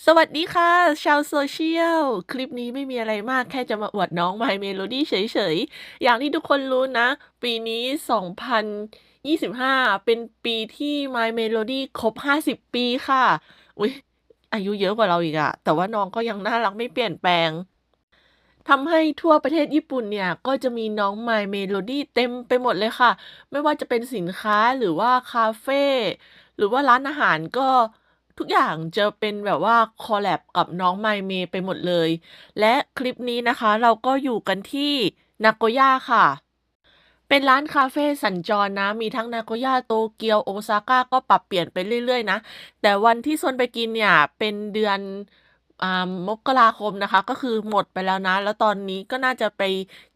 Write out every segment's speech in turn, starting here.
สวัสดีค่ะ ชาวโซเชียล คลิปนี้ไม่มีอะไรมากแค่จะมาอวดน้อง My Melody เฉยๆ อย่างที่ทุกคนรู้นะ ปีนี้ 2025 เป็นปีที่ My Melody ครบ 50 ปีค่ะ อุ๊ย อายุเยอะกว่าเราอีกอะแต่ว่าน้องก็ยังน่ารักไม่เปลี่ยนแปลงทำให้ทั่วประเทศญี่ปุ่นเนี่ย ก็จะมีน้อง My Melody เต็มไปหมดเลยค่ะ ไม่ว่าจะเป็นสินค้าหรือว่าคาเฟ่หรือว่าร้านอาหารก็ ทุกอย่างจะเป็นแบบว่าคอลแลบกับน้องไมเมไปหมดเลย และคลิปนี้นะคะ เราก็อยู่กันที่ Nagoya ค่ะ เป็นร้านคาเฟ่สัญจรนะ มีทั้ง Nagoya โตเกียวโอซาก้าก็ปรับเปลี่ยนไปเรื่อยๆนะ แต่วันที่ซนไปกินเนี่ย เป็นเดือน อ่ามกราคมนะคะ ก็คือหมดไปแล้วนะ แล้วตอนนี้ก็น่าจะไป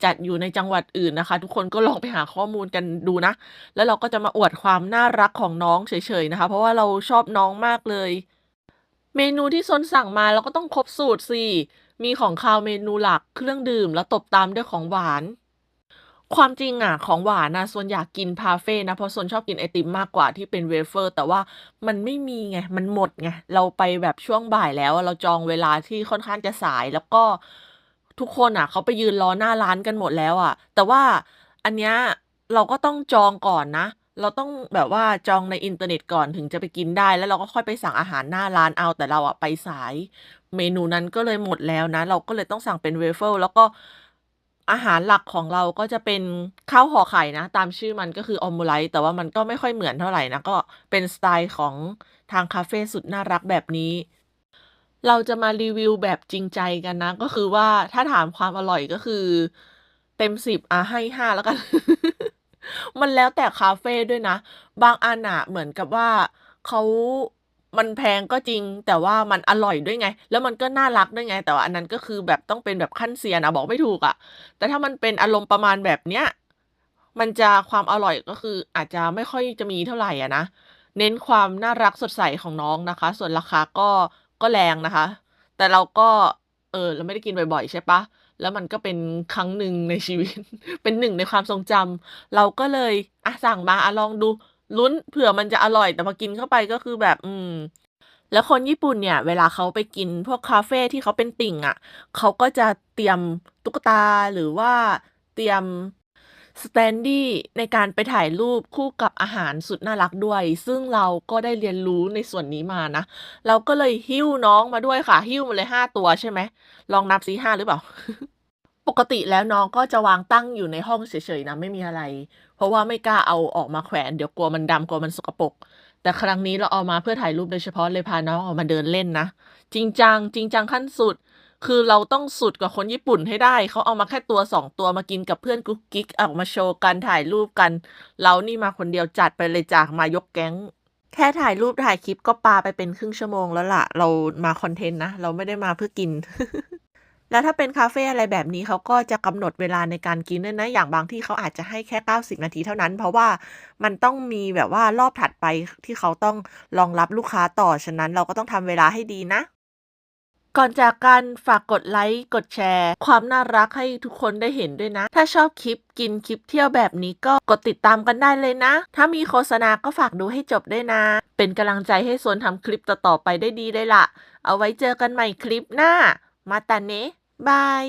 จัดอยู่ในจังหวัดอื่นนะคะ ทุกคนก็ลองไปหาข้อมูลกันดูนะ แล้วเราก็จะมาอวดความน่ารักของน้องเฉยๆนะคะ เพราะว่าเราชอบน้องมากเลย เมนูที่ซนสั่งมาเราก็ต้องครบสูตรสิมีของคาวเมนูหลักเครื่องดื่มแล้วตบตามด้วยของหวาน ความจริงอะ ของหวานน่ะซนอยากกินพาเฟ่นะ เพราะซนชอบกินไอติมมากกว่าที่เป็นเวเฟอร์ แต่ว่ามันไม่มีไง มันหมดไง เราไปแบบช่วงบ่ายแล้ว เราจองเวลาที่ค่อนข้างจะสายแล้วก็ทุกคนน่ะ เขาไปยืนรอหน้าร้านกันหมดแล้วอะ แต่ว่าอันเนี้ยเราก็ต้องจองก่อนนะ เราต้องแบบว่าจองในอินเทอร์เน็ตก่อนถึงจะไปกินได้ แล้วเราก็ค่อยไปสั่งอาหารหน้าร้านเอาแต่เราอะไปสาย เมนูนั้นก็เลยหมดแล้วนะ เราก็เลยต้องสั่งเป็นเวเฟิลแล้วก็ อาหารหลักของเราก็จะเป็นข้าวห่อไข่นะ ตามชื่อมันก็คือ Omurice แต่ว่ามันก็ไม่ค่อยเหมือนเท่าไหร่นะ ก็เป็นสไตล์ของทางคาเฟ่สุดน่ารักแบบนี้ เราจะมารีวิวแบบจริงใจกันนะ ก็คือว่าถ้าถามความอร่อยก็คือ เต็ม10อะให้5แล้วกัน มันแล้วแต่คาเฟ่ด้วยนะ บางอันน่ะเหมือนกับว่าเขา มันแพงก็จริง แต่ว่ามันอร่อยด้วยไง แล้วมันก็น่ารักด้วยไง แต่ว่าอันนั้นก็คือแบบต้องเป็นแบบขั้นเซียนอะบอกไม่ถูกอะแต่ถ้ามันเป็นอารมณ์ประมาณแบบเนี้ยมันจะความอร่อยก็คืออาจจะไม่ค่อยจะมีเท่าไหร่อะนะเน้นความน่ารักสดใสของน้องนะคะ ส่วนราคาก็ก็แรงนะคะ แต่เราก็เออเราไม่ได้กินบ่อยๆใช่ปล่าแล้วมันก็เป็นครั้งหนึ่งในชีวิต เป็นหนึ่งในความทรงจำเราก็เลยอะสั่งมาอะลองดู ลุ้นเผื่อมันจะอร่อย แต่พอกินเข้าไปก็คือแบบ อืม แล้วคนญี่ปุ่นเนี่ย เวลาเขาไปกินพวกคาเฟ่ที่เขาเป็นติ่งอะเขาก็จะเตรียมตุ๊กตาหรือว่าเตรียม standee ในการไปถ่ายรูปคู่กับอาหารสุดน่ารักด้วย ซึ่งเราก็ได้เรียนรู้ในส่วนนี้มานะ เราก็เลยหิ้วน้องมาด้วยค่ะ หิ้วมาเลย5ตัวใช่ไหม ลองนับซิ5หรือเปล่า ปกติแล้วน้องก็จะวางตั้งอยู่ในห้องเฉยๆนะไม่มีอะไร เพราะว่าไม่กล้าเอาออกมาแขวน เดี๋ยวกลัวมันดำกลัวมันสกปรกแต่ครั้งนี้เราเอามาเพื่อถ่ายรูปโดยเฉพาะเลยพาน้องออกมาเดินเล่นนะ จริงจังจริงจังขั้นสุด คือเราต้องสุดกว่าคนญี่ปุ่นให้ได้ เขาเอามาแค่ตัว2ตัวมากินกับเพื่อนกุ๊กกิ๊กออกมาโชว์กันถ่ายรูปกัน เรานี่มาคนเดียวจัดไปเลยจ้ะมายกแก๊งแค่ถ่ายรูปถ่ายคลิปก็ปาไปเป็นครึ่งชั่วโมงแล้วล่ะ เรามาคอนเทนต์นะ เราไม่ได้มาเพื่อกิน แล้วถ้าเป็นคาเฟ่อะไรแบบนี้เขาก็จะกำหนดเวลาในการกินด้วยนะ อย่างบางที่เขาอาจจะให้แค่ 90 นาทีเท่านั้น เพราะว่ามันต้องมีแบบว่ารอบถัดไปที่เขาต้องรองรับลูกค้าต่อ ฉะนั้นเราก็ต้องทำเวลาให้ดีนะ ก่อนจากกันฝากกดไลก์กดแชร์ ความน่ารักให้ทุกคนได้เห็นด้วยนะ ถ้าชอบคลิปกินคลิปเที่ยวแบบนี้ก็กดติดตามกันได้เลยนะ ถ้ามีโฆษณาก็ฝากดูให้จบด้วยนะ เป็นกำลังใจให้โซนทำคลิปต่อๆไปได้ดีเลยล่ะ เอาไว้เจอกันใหม่คลิปหน้า มาตาเนะบาย